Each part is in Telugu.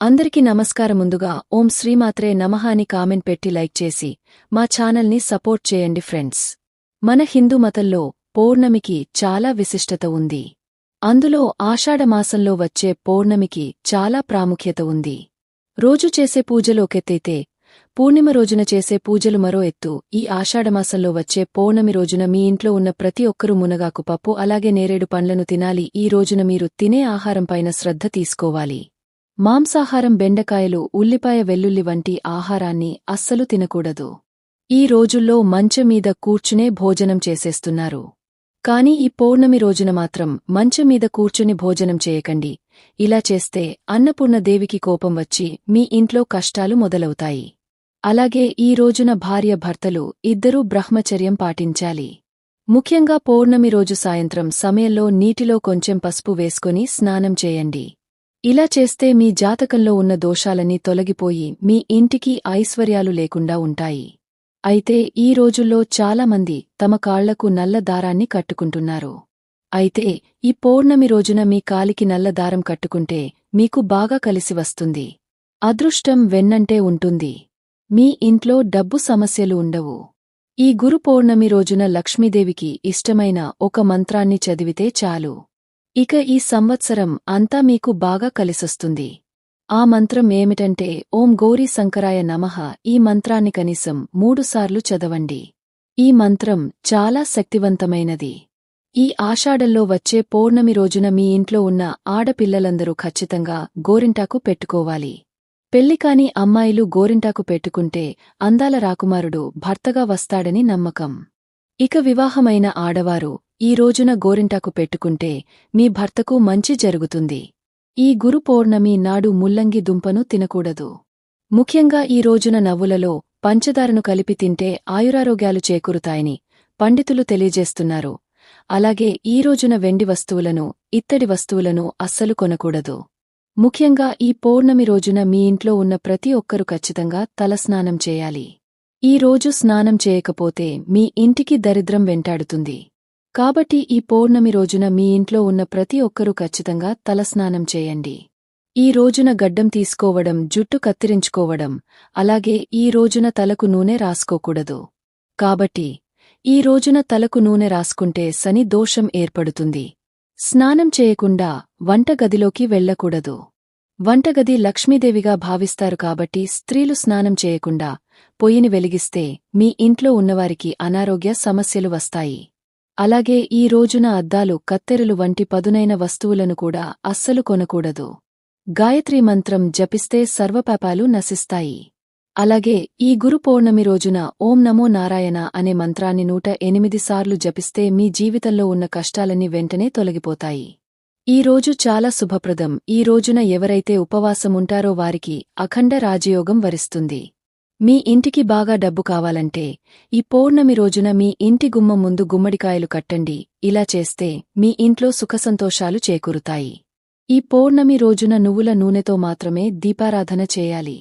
అందరికీ నమస్కారం ముందుగా ఓం శ్రీమాత్రే నమః అని కామెంట్ పెట్టి లైక్ చేసి మా ఛానల్ని సపోర్ట్ చేయండి ఫ్రెండ్స్. మన హిందూ మతంలో పౌర్ణమికి చాలా విశిష్టత ఉంది. అందులో ఆషాఢమాసంలో వచ్చే పౌర్ణమికి చాలా ప్రాముఖ్యత ఉంది. రోజు చేసే పూజలు ఒకెత్తైతే పూర్ణిమ రోజున చేసే పూజలు మరో ఎత్తు. ఈ ఆషాఢమాసంలో వచ్చే పౌర్ణమి రోజున మీ ఇంట్లో ఉన్న ప్రతి ఒక్కరూ మునగాకు పప్పు అలాగే నేరేడు పండ్లను తినాలి. ఈ రోజున మీరు తినే ఆహారంపైన శ్రద్ధ తీసుకోవాలి. మాంసాహారం బెండకాయలు ఉల్లిపాయ వెల్లుల్లి వంటి ఆహారాన్ని అస్సలు తినకూడదు. ఈ రోజుల్లో మంచమీద కూర్చునే భోజనం చేసేస్తున్నారు. కాని ఈ పౌర్ణమి రోజున మాత్రం మంచమీద కూర్చుని భోజనం చేయకండి. ఇలా చేస్తే అన్నపూర్ణదేవికి కోపం వచ్చి మీ ఇంట్లో కష్టాలు మొదలవుతాయి. అలాగే ఈ రోజున భార్య భర్తలు ఇద్దరూ బ్రహ్మచర్యం పాటించాలి. ముఖ్యంగా పౌర్ణమి రోజు సాయంత్రం సమయంలో నీటిలో కొంచెం పసుపు వేసుకుని స్నానం చేయండి. ఇలా చేస్తే మీ జాతకంలో ఉన్న దోషాలన్నీ తొలగిపోయి మీ ఇంటికి ఐశ్వర్యాలు లేకుండా ఉంటాయి. అయితే ఈ రోజుల్లో చాలామంది తమ కాళ్ళకు నల్ల దారాన్ని కట్టుకుంటున్నారు. అయితే ఈ పౌర్ణమి రోజున మీ కాలికి నల్ల దారం కట్టుకుంటే మీకు బాగా కలిసి వస్తుంది. అదృష్టం వెన్నంటే ఉంటుంది. మీ ఇంట్లో డబ్బు సమస్యలు ఉండవు. ఈ గురు పౌర్ణమి రోజున లక్ష్మీదేవికి ఇష్టమైన ఒక మంత్రాన్ని చదివితే చాలు. ఇక ఈ సంవత్సరం అంతా మీకు బాగా కలిసొస్తుంది. ఆ మంత్రం ఏమిటంటే ఓం గౌరీ శంకరాయ నమః. ఈ మంత్రాన్ని కనీసం మూడుసార్లు చదవండి. ఈ మంత్రం చాలా శక్తివంతమైనది. ఈ ఆషాఢంలో వచ్చే పౌర్ణమి రోజున మీ ఇంట్లో ఉన్న ఆడపిల్లలందరూ ఖచ్చితంగా గోరింటాకు పెట్టుకోవాలి. పెళ్ళికాని అమ్మాయిలు గోరింటాకు పెట్టుకుంటే అందాల రాకుమారుడు భర్తగా వస్తాడని నమ్మకం. ఇక వివాహమైన ఆడవారు ఈ రోజున గోరింటాకు పెట్టుకుంటే మీ భర్తకు మంచి జరుగుతుంది. ఈ గురు పౌర్ణమి నాడు ముల్లంగి దుంపను తినకూడదు. ముఖ్యంగా ఈ రోజున నవ్వులలో పంచదారను కలిపి తింటే ఆయురారోగ్యాలు చేకూరుతాయని పండితులు తెలియజేస్తున్నారు. అలాగే ఈ రోజున వెండి వస్తువులను ఇత్తడి వస్తువులను అస్సలు కొనకూడదు. ముఖ్యంగా ఈ పౌర్ణమి రోజున మీ ఇంట్లో ఉన్న ప్రతి ఒక్కరూ ఖచ్చితంగా తలస్నానం చేయాలి. ఈ రోజు స్నానం చేయకపోతే మీ ఇంటికి దరిద్రం వెంటాడుతుంది. కాబట్టి ఈ పౌర్ణమి రోజున మీ ఇంట్లో ఉన్న ప్రతి ఒక్కరూ ఖచ్చితంగా తలస్నానం చేయండి. ఈ రోజున గడ్డం తీసుకోవడం జుట్టు కత్తిరించుకోవడం అలాగే ఈ రోజున తలకు నూనె రాసుకోకూడదు. కాబట్టి ఈ రోజున తలకు నూనె రాసుకుంటే శని దోషం ఏర్పడుతుంది. స్నానం చేయకుండా వంటగదిలోకి వెళ్ళకూడదు వంటగది లక్ష్మీదేవిగా భావిస్తారు కాబట్టి స్త్రీలు స్నానం చేయకుండా పొయ్యిని వెలిగిస్తే మీ ఇంట్లో ఉన్నవారికి అనారోగ్య సమస్యలు వస్తాయి. అలాగే ఈ రోజున అద్దాలు కత్తెరలు వంటి పదునైన వస్తువులను కూడా అస్సలు కొనకూడదు. గాయత్రీ మంత్రం జపిస్తే సర్వపాపాలు నశిస్తాయి. అలాగే ఈ గురు పౌర్ణమి రోజున ఓం నమో నారాయణ అనే మంత్రాన్ని నూట ఎనిమిది సార్లు జపిస్తే మీ జీవితంలో ఉన్న కష్టాలన్నీ వెంటనే తొలగిపోతాయి. ఈ రోజు చాలా శుభప్రదం. ఈ రోజున ఎవరైతే ఉపవాసముంటారో వారికి అఖండ రాజయోగం వరిస్తుంది. మీ ఇంటికి బాగా డబ్బు కావాలంటే ఈ పౌర్ణమి రోజున మీ ఇంటి గుమ్మ ముందు గుమ్మడికాయలు కట్టండి. ఇలా చేస్తే మీ ఇంట్లో సుఖసంతోషాలు చేకూరుతాయి. ఈ పౌర్ణమి రోజున నువ్వుల నూనెతో మాత్రమే దీపారాధన చేయాలి.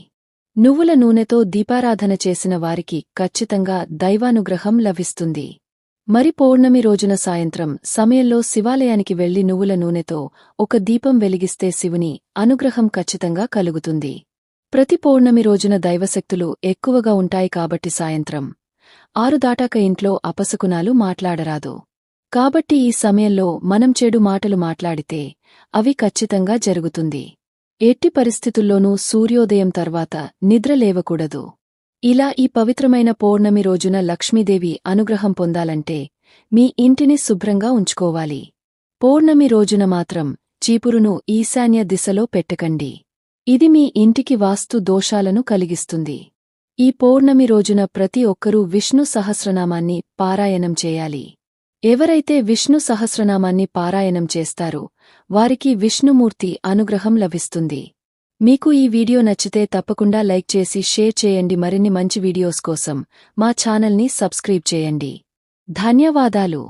నువ్వుల నూనెతో దీపారాధన చేసిన వారికి ఖచ్చితంగా దైవానుగ్రహం లభిస్తుంది. మరి పౌర్ణమి రోజున సాయంత్రం సమయంలో శివాలయానికి వెళ్ళి నువ్వుల నూనెతో ఒక దీపం వెలిగిస్తే శివుని అనుగ్రహం ఖచ్చితంగా కలుగుతుంది. ప్రతి పౌర్ణమి రోజున దైవశక్తులు ఎక్కువగా ఉంటాయి కాబట్టి సాయంత్రం. ఆరు దాటాక ఇంట్లో అపశకునాలు మాట్లాడరాదు. కాబట్టి ఈ సమయంలో మనం చెడు మాటలు మాట్లాడితే అవి ఖచ్చితంగా జరుగుతుంది. ఎట్టి పరిస్థితుల్లోనూ సూర్యోదయం తర్వాత నిద్ర లేవకూడదు. ఇలా ఈ పవిత్రమైన పౌర్ణమి రోజున లక్ష్మీదేవి అనుగ్రహం పొందాలంటే మీ ఇంటిని శుభ్రంగా ఉంచుకోవాలి. పౌర్ణమి రోజున మాత్రం చీపురును ఈశాన్య దిశలో పెట్టకండి. ఇది మీ ఇంటికి వాస్తు దోషాలను కలిగిస్తుంది. ఈ పౌర్ణమి రోజున ప్రతి ఒక్కరూ విష్ణు సహస్రనామాన్ని పారాయణం చేయాలి. ఎవరైతే విష్ణు సహస్రనామాన్ని పారాయణం చేస్తారో వారికి విష్ణుమూర్తి అనుగ్రహం లభిస్తుంది. మీకు ఈ వీడియో నచ్చితే తప్పకుండా లైక్ చేసి షేర్ చేయండి. మరిన్ని మంచి వీడియోస్ కోసం మా ఛానల్ని సబ్స్క్రైబ్ చేయండి. ధన్యవాదాలు.